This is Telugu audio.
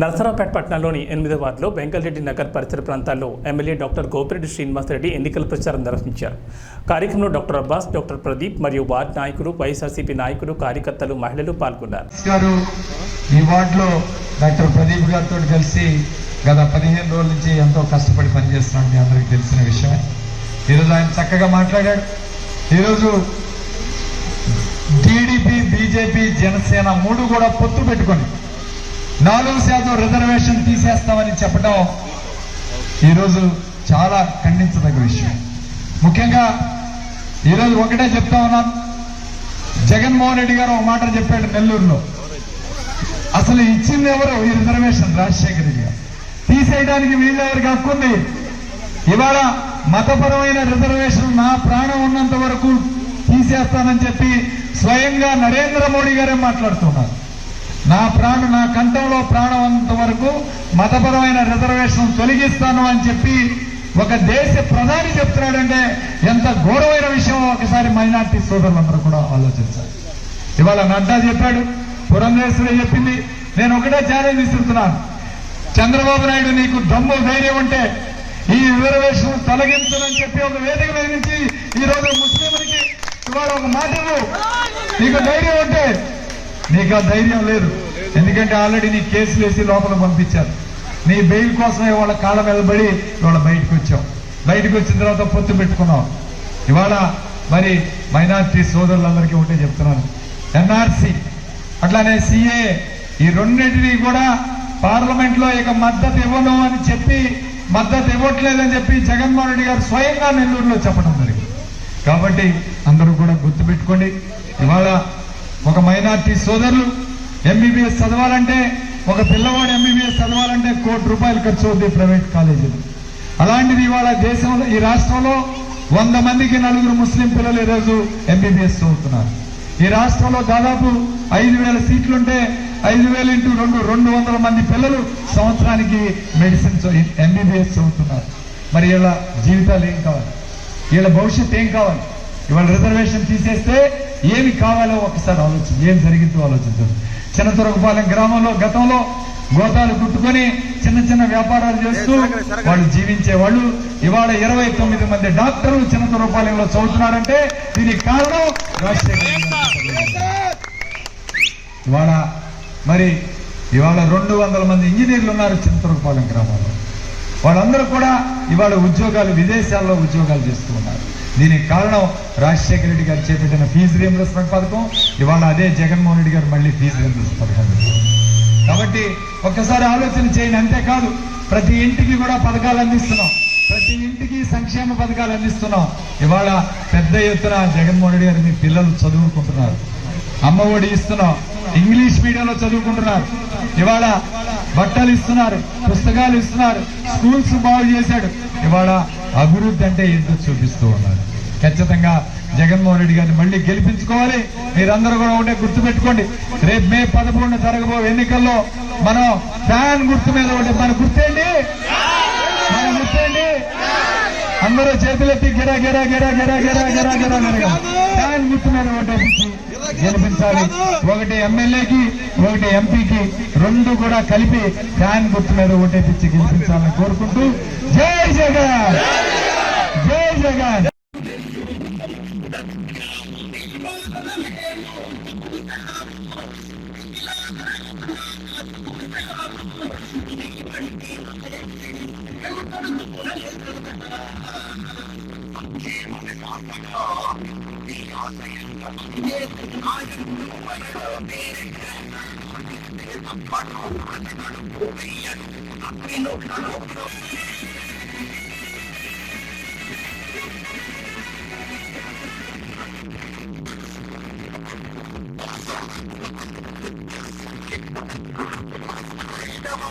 నరసరావుపేట పట్టణంలోని ఎనిమిదో వార్డులో వెంకటరెడ్డి నగర్ పరిసర ప్రాంతాల్లో ఎమ్మెల్యే డాక్టర్ గోపిరెడ్డి శ్రీనివాసరెడ్డి ఎన్నికల ప్రచారం నిర్వహించారు. కార్యక్రమంలో డాక్టర్ అబ్బాస్ డాక్టర్ ప్రదీప్ మరియు వార్డు నాయకులు వైఎస్ఆర్సీపీ నాయకులు కార్యకర్తలు మహిళలు పాల్గొన్నారు. ఈ వార్డులో డాక్టర్ ప్రదీప్ గారితో కలిసి గత పదిహేను రోజుల నుంచి ఎంతో కష్టపడి పనిచేస్తున్నాడు మీ అందరికీ తెలిసిన విషయమే. ఈరోజు ఆయన చక్కగా మాట్లాడాడు. ఈరోజు టీడీపీ బీజేపీ జనసేన మూడు కూడా పొత్తు పెట్టుకొని నాలుగు శాతం రిజర్వేషన్ తీసేస్తామని చెప్పడం ఈరోజు చాలా ఖండించదగ్గ విషయం. ముఖ్యంగా ఈరోజు ఒకటే చెప్తా ఉన్నాను. జగన్మోహన్ రెడ్డి గారు ఒక మాట చెప్పాడు నెల్లూరులో. అసలు ఇచ్చింది ఎవరు? ఈ రిజర్వేషన్ రాజశేఖర్ రెడ్డి గారు. తీసేయడానికి వీళ్ళెవరికి హక్కుంది? ఇవాళ మతపరమైన రిజర్వేషన్ నా ప్రాణం ఉన్నంత వరకు తీసేస్తానని చెప్పి స్వయంగా నరేంద్ర మోడీ గారే మాట్లాడుతున్నారు. నా ప్రాణం నా కంఠంలో ప్రాణం ఉన్నంత వరకు మతపరమైన రిజర్వేషన్ తొలగిస్తాను అని చెప్పి ఒక దేశ ప్రధాని చెప్తున్నాడంటే ఎంత ఘోరమైన విషయం ఒకసారి మైనార్టీ సోదరులందరూ కూడా ఆలోచించాలి. ఇవాళ నడ్డా చెప్పాడు పురంధేశ్వరి చెప్పింది నేను ఒకటే ఛాలెంజ్ ఇస్తున్నాను చంద్రబాబు నాయుడు నీకు దమ్ము ధైర్యం ఉంటే ఈ రిజర్వేషన్ తొలగించదని చెప్పి ఒక వేదిక మీద నుంచి ఈ రోజు ముస్లింలకి ఇవాళ ఒక మాట నీకు ధైర్యం ఉంటే నీకు ఆ ధైర్యం లేదు. ఎందుకంటే ఆల్రెడీ నీ కేసులు వేసి లోపల పంపించారు. నీ బెయిల్ కోసం ఇవాళ కాళ్ళ మీద పడి ఇవాళ బయటకు వచ్చాం బయటకు వచ్చిన తర్వాత పొత్తు పెట్టుకున్నాం ఇవాళ మరి మైనార్టీ సోదరులందరికీ ఒకటే చెప్తున్నాను. ఎన్ఆర్సి అట్లానే సిఏ ఈ రెండింటినీ కూడా పార్లమెంట్లో ఇక మద్దతు ఇవ్వను అని చెప్పి మద్దతు ఇవ్వట్లేదని చెప్పి జగన్మోహన్ రెడ్డి గారు స్వయంగా నెల్లూరులో చెప్పడం జరిగింది. కాబట్టి అందరూ కూడా గుర్తుపెట్టుకోండి. ఇవాళ ఒక మైనార్టీ సోదరులు ఎంబీబీఎస్ చదవాలంటే ఒక పిల్లవాడు ఎంబీబీఎస్ చదవాలంటే కోటి రూపాయలు ఖర్చు అవుతుంది ప్రైవేట్ కాలేజీలు. అలాంటిది ఇవాళ దేశంలో ఈ రాష్ట్రంలో వంద మందికి నలుగురు ముస్లిం పిల్లలు ఈరోజు ఎంబీబీఎస్ చదువుతున్నారు. ఈ రాష్ట్రంలో దాదాపు ఐదు వేల సీట్లుంటే ఐదు వేల ఇంటూ రెండు రెండు వందల మంది పిల్లలు సంవత్సరానికి మెడిసిన్ ఎంబీబీఎస్ చదువుతున్నారు. మరి వీళ్ళ జీవితాలు ఏం కావాలి? వీళ్ళ భవిష్యత్తు ఏం కావాలి? ఇవాళ రిజర్వేషన్ తీసేస్తే ఏమి కావాలో ఒకసారి ఆలోచన ఏం జరిగిందో ఆలోచించండి. చిన్నతురకపాలెం గ్రామంలో గతంలో గోతాలు కుట్టుకొని చిన్న చిన్న వ్యాపారాలు చేస్తూ వాళ్ళు జీవించే వాళ్ళు ఇవాళ ఇరవై తొమ్మిది మంది డాక్టర్లు చిన్నతురకపాలెంలో చదువుతున్నారంటే దీనికి కారణం రాజశేఖర ఇవాళ మరి ఇవాళ రెండు వందల మంది ఇంజనీర్లు ఉన్నారు చింతరపాలెం గ్రామంలో. వాళ్ళందరూ కూడా ఇవాళ ఉద్యోగాలు విదేశాల్లో ఉద్యోగాలు చేస్తూ ఉన్నారు. దీనికి కారణం రాజశేఖర రెడ్డి గారు చేపట్టిన ఫీజు రియంబర్స్మెంట్ పథకం ఇవాళ అదే జగన్మోహన్ రెడ్డి గారు మళ్ళీ ఫీజు రియంబర్స్ పథకం కాబట్టి ఒక్కసారి ఆలోచన చేయండి అంతేకాదు ప్రతి ఇంటికి కూడా పథకాలు అందిస్తున్నాం. ప్రతి ఇంటికి సంక్షేమ పథకాలు అందిస్తున్నాం. ఇవాళ పెద్ద ఎత్తున జగన్మోహన్ రెడ్డి గారు మీ పిల్లలు చదువుకుంటున్నారు. అమ్మ ఒడి ఇస్తున్నాం. ఇంగ్లీష్ మీడియంలో చదువుకుంటున్నారు. ఇవాళ బట్టలు ఇస్తున్నారు పుస్తకాలు ఇస్తున్నారు స్కూల్స్ బాగు చేశాడు. ఇవాళ అభివృద్ధి అంటే ఏంటో చూపిస్తూ ఉన్నారు. ఖచ్చితంగా జగన్మోహన్ రెడ్డి గారిని మళ్ళీ గెలిపించుకోవాలి. మీరందరూ కూడా ఒకటే గుర్తుపెట్టుకోండి. రేపు మే పదమూడున జరగబో ఎన్నికల్లో మనం ఫ్యాన్ గుర్తు మీద ఒకటి మన గుర్తేంటి మన గుర్తేంటి అందరూ చేతులెత్తి గిరా గిరా గిరా గిరా గిరా గిరా గిరా గిరా ఫ్యాన్ గుర్తు మీద ఓటేపించి గెలిపించాలి. ఒకటి ఎమ్మెల్యేకి ఒకటి ఎంపీకి రెండు కూడా కలిపి ఫ్యాన్ గుర్తు మీద ఓటేపించి గెలిపించాలని కోరుకుంటూ జై జగన్! జై జగన్! I'm